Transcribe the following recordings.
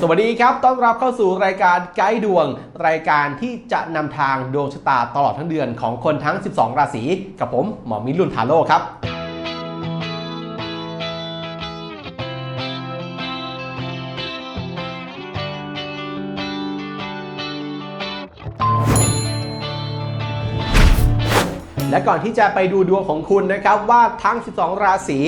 สวัสดีครับ ต้อนรับเข้าสู่รายการไกด์ดวง รายการที่จะนำทางดวงชะตาตลอดทั้งเดือนของคนทั้ง 12 ราศี กับผมหมอมิลุนทาโร่ครับ และก่อนที่จะไปดูดวงของคุณนะครับว่าทั้ง 12 ราศี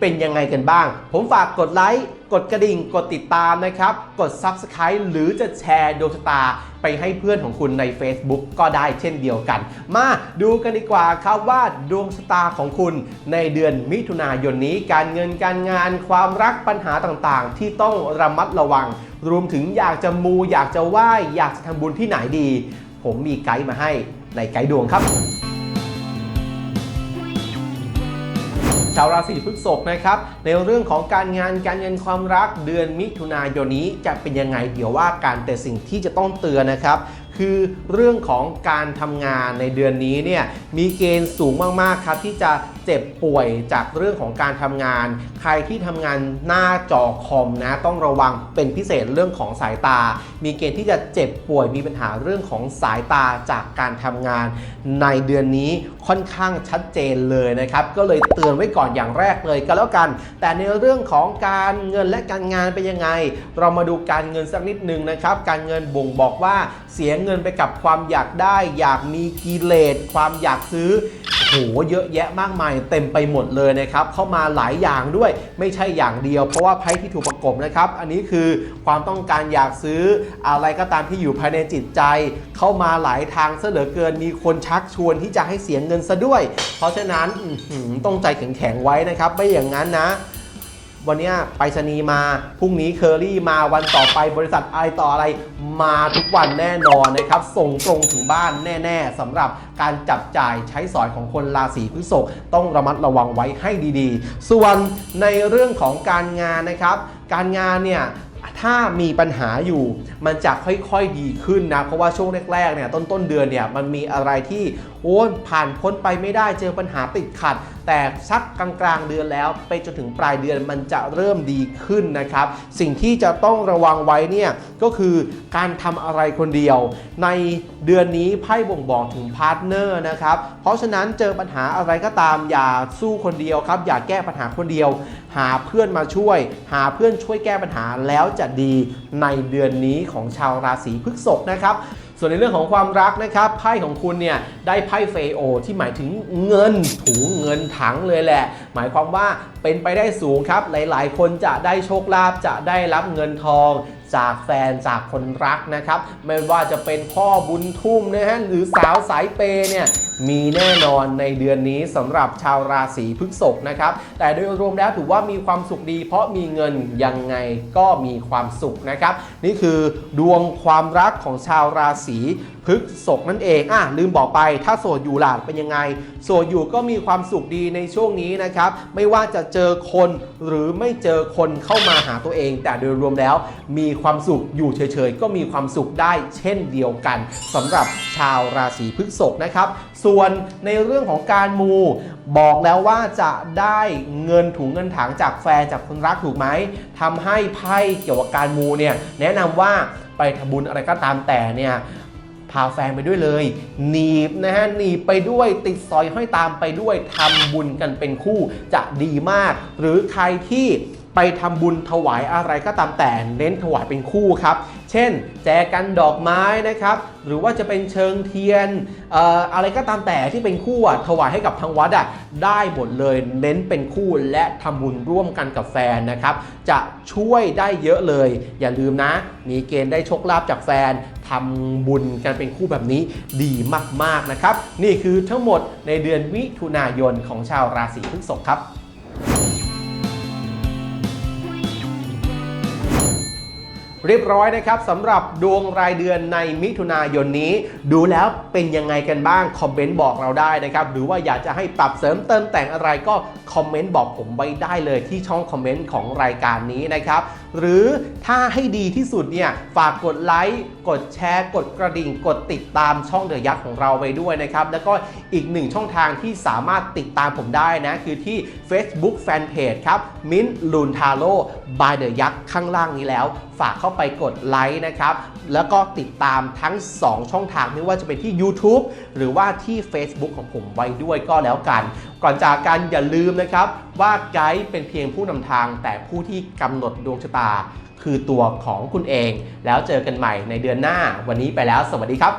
เป็นยังไงกันบ้าง ผมฝากกดไลค์ กดกระดิ่ง กดติดตามนะครับ กด Subscribe หรือจะแชร์ดวงชะตาไปให้เพื่อนของคุณใน Facebook ก็ได้เช่นเดียวกัน มาดูกันดีกว่าครับว่าดวงชะตาของคุณในเดือนมิถุนายนนี้ การเงินการงานความรักปัญหาต่างๆ ที่ต้องระมัดระวัง รวมถึงอยากจะมูอยากจะไหว้อยากจะทำบุญที่ไหนดี ผมมีไกด์มาให้ในไกด์ดวงครับ ชาวราศีพฤษภนะครับ ในเรื่องของการงานการเงินความรักเดือนมิถุนายนนี้จะเป็นยังไงเดี๋ยวว่าการแต่สิ่งที่จะต้องเตือนนะครับ คือเรื่องของการทำงานในเดือนนี้เนี่ยมีเกณฑ์สูงมากๆครับที่จะเจ็บป่วยจากเรื่องของการทำงาน ใครที่ทำงานหน้าจอคอมนะต้องระวังเป็นพิเศษเรื่องของสายตา มีเกณฑ์ที่จะเจ็บป่วยมีปัญหาเรื่องของสายตาจากการทำงาน ในเดือนนี้ค่อนข้างชัดเจนเลยนะครับก็เลยเตือนไว้ก่อนอย่างแรกเลยก็แล้วกัน แต่ในเรื่องของการเงินและการงานเป็นยังไง เรามาดูการเงินสักนิดหนึ่งนะครับการเงินบ่งบอกว่าเสียเงินไปกับความอยากได้ อยากมีกิเลสความอยากซื้อโหเยอะแยะมากมายเต็มไปหมดเลยนะครับ เข้ามาหลายอย่างด้วยไม่ใช่อย่างเดียว เพราะว่าไพ่ที่ถูกประกบนะครับ อันนี้คือความต้องการอยากซื้ออะไรก็ตามที่อยู่ภายในจิตใจ เข้ามาหลายทางซะเหลือเกินมีคนชักชวนที่จะให้เสียเงินซะด้วย เพราะฉะนั้นต้องใจแข็งๆไว้นะครับ ไม่อย่างนั้นนะ วันนี้ไปรษณีย์มา พรุ่งนี้เคอรี่มาวันต่อไปบริษัทอะไรต่ออะไรมาทุกวันแน่นอนนะครับ ส่งตรงถึงบ้านแน่ๆสำหรับการจับจ่ายใช้สอยของคนราศีพฤษภต้องระมัดระวังไว้ให้ดีๆ ส่วนในเรื่องของการงานนะครับ การงานเนี่ยถ้ามีปัญหาอยู่มันจะค่อยๆดีขึ้นนะ เพราะว่าช่วงแรกๆเนี่ยต้นต้นๆเดือนเนี่ยมันมีอะไรที่โอ้ผ่านพ้นไปไม่ได้เจอปัญหาติดขัด แต่สักกลางๆเดือนแล้วไปจนถึงปลายเดือนมันจะเริ่มดีขึ้นนะครับ สิ่งที่จะต้องระวังไว้เนี่ยก็คือการทำอะไรคนเดียว ในเดือนนี้ไพ่บ่งบอกถึงพาร์ทเนอร์นะครับ เพราะฉะนั้นเจอปัญหาอะไรก็ตามอย่าสู้คนเดียวครับอย่าแก้ปัญหาคนเดียว หาเพื่อนมาช่วย หาเพื่อนช่วยแก้ปัญหาแล้วจะดีในเดือนนี้ของชาวราศีพฤษภนะครับ ส่วนในเรื่องของความรักนะครับไพ่ของคุณเนี่ยได้ไพ่เฟโอที่หมายถึงเงินถุงเงินถังเลยแหละ หมายความว่าเป็นไปได้สูงครับ หลาย ๆ คนจะได้โชคลาภจะได้รับเงินทองจากแฟนจากคนรักนะครับ ไม่ว่าจะเป็นพ่อบุญทุ่มนะฮะหรือสาวสายเปย์เนี่ย มีแน่นอนในเดือนนี้สำหรับชาวราศีพฤษภนะครับ แต่โดยรวมแล้วถือว่ามีความสุขดี เพราะมีเงินยังไงก็มีความสุขนะครับ นี่คือดวงความรักของชาวราศีพฤษภนั่นเองอะลืมบอกไป ถ้าโสดอยู่หลานเป็นยังไง โสดอยู่ก็มีความสุขดีในช่วงนี้นะครับ ไม่ว่าจะเจอคนหรือไม่เจอคนเข้ามาหาตัวเอง แต่โดยรวมแล้วมีความสุขอยู่เฉยๆ ก็มีความสุขได้เช่นเดียวกันสำหรับชาวราศีพฤษภนะครับส่วนในเรื่องของการมู บอกแล้วว่าจะได้เงินถุงเงินถังจากแฟนจากคนรักถูกไหมทำให้ไพ่เกี่ยวกับการมูเนี่ยแนะนำว่าไปทำบุญอะไรก็ตามแต่เนี่ยพาแฟนไปด้วยเลย หนีบนะฮะหนีบไปด้วยติดสอยห้อยตามไปด้วยทำบุญกันเป็นคู่จะดีมาก หรือใครที่ไปทำบุญถวายอะไรก็ตามแต่เน้นถวายเป็นคู่ครับ เช่น แจกันดอกไม้นะครับ หรือว่าจะเป็นเชิงเทียนออะไรก็ตามแต่ที่เป็นคู่ถวายให้กับทางวัดอะได้หมดเลยเน้นเป็นคู่และทำบุญร่วมกันกับแฟนนะครับ จะช่วยได้เยอะเลย อย่าลืมนะ มีเกณฑ์ได้โชคลาภจากแฟนทำบุญกันเป็นคู่แบบนี้ดีมาก ๆ นะครับ นี่คือทั้งหมดในเดือนมิถุนายนของชาวราศีพฤษภครับ เรียบร้อยนะครับสำหรับดวงรายเดือนในมิถุนายนนี้ ดูแล้วเป็นยังไงกันบ้าง คอมเมนต์บอกเราได้นะครับ หรือว่าอยากจะให้ปรับเสริมเติมแต่งอะไรก็คอมเมนต์บอกผมไว้ได้เลยที่ช่องคอมเมนต์ของรายการนี้นะครับ หรือถ้าให้ดีที่สุดเนี่ยฝากกดไลค์กดแชร์ กดกระดิ่ง กดติดตามช่องเดอะยักษ์ของเราไปด้วยนะครับ แล้วก็อีกหนึ่งช่องทางที่สามารถติดตามผมได้นะ คือที่ Facebook Fanpage ครับ มิ้นลูนทาโร่บายเดอะยักษ์ข้างล่างนี้แล้ว ฝากเข้าไปกดไลค์นะครับ แล้วก็ติดตามทั้ง 2 ช่องทางไม่ว่าจะเป็นที่ YouTube หรือว่าที่ Facebook ของผมไว้ด้วยก็แล้วกัน ก่อนจากกันอย่าลืมนะครับ ว่าไกด์เป็นเพียงผู้นำทาง แต่ผู้ที่กำหนดดวงชะตา คือตัวของคุณเอง แล้วเจอกันใหม่ในเดือนหน้าวันนี้ไปแล้ว สวัสดีครับ